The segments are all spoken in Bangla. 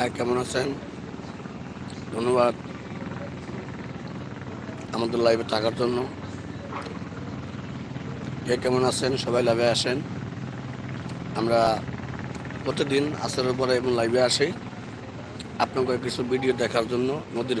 হাই কেমন আছেন? ধন্যবাদ আমাদের লাইভে থাকার জন্য। কে কেমন আছেন? সবাই লাইভে আসেন। আমরা প্রতিদিন আসরের পরে এবং লাইভে আসি। আপনাকে কিছু ভিডিও দেখার জন্য নদীর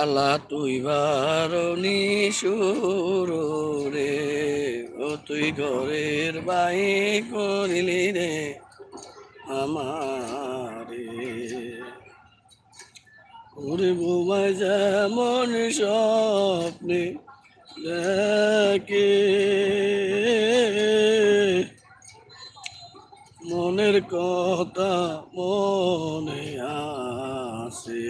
আলা তুই বারণি সুর রে, ও তুই ঘরের বাই করিলি রে আমারে। ওরে বোমায় যেমন স্বপ্নে দেখে মনের কথা মনে আসে।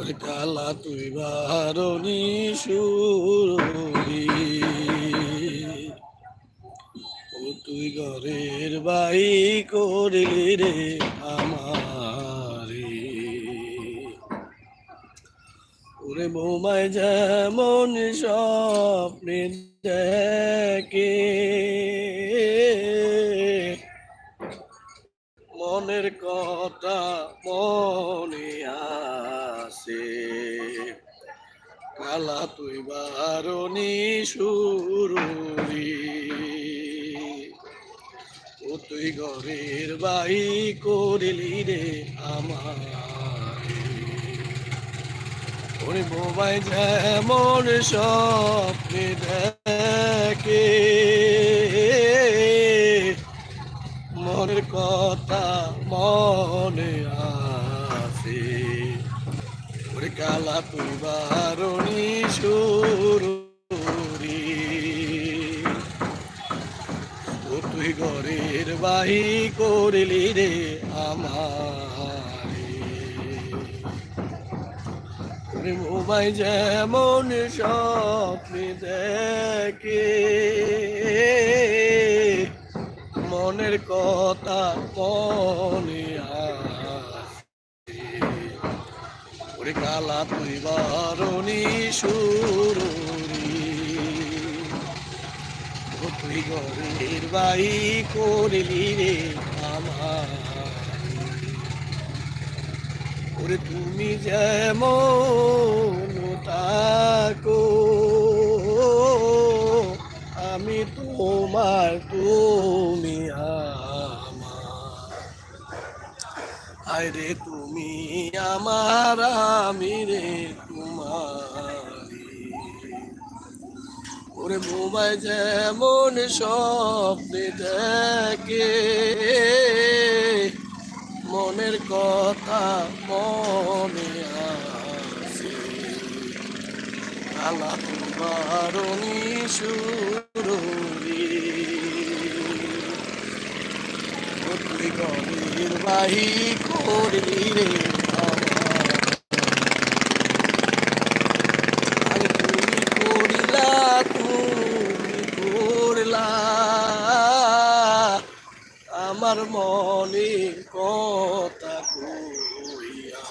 ওরে কালা তুই বারণি সুরবি ও তুই ঘরের বাই করলি রে আমারে ওরে বোমায় যেমন স্বপ্নে দেখে কথা মনে আসে কালা তুই বারণি সুরুরি ও তুই ঘরের বাই করিলি রে আমার ওরে বোবাই, যেমন স্বপ্নে দেখে মনের কথা মনে আসে ওরে কালা তুই বারণি সুরুরি। ও তুই ঘরের বাহি করিলি রে আমারে মোবাই যেমন স্বপ্নে দেখে মনের কথা মনে ওরে কালা, তুই বারণি সুরুরি তুই ঘরের বাই করলি রে আমার ওরে তুমি যেমন তাকো আমি তোমার আরে তুমি আমার আমি রে তোমারি ওরে মোবাইল যেমন স্বপ্নে দেখে, মনের কথা মনে আসে আলা সুরুরি গরির বাহি করলি আমার মনে কথা কইয়া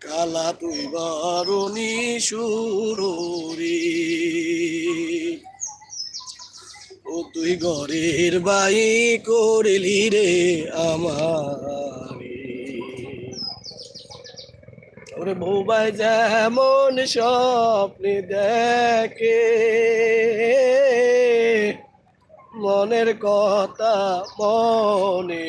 কালা তুই বারণি সুরুরি। ও তুই ঘরের বাই করলি রে আমার। ওরে বৌবাই যেমন স্বপ্নে দেখে মনের কথা মনে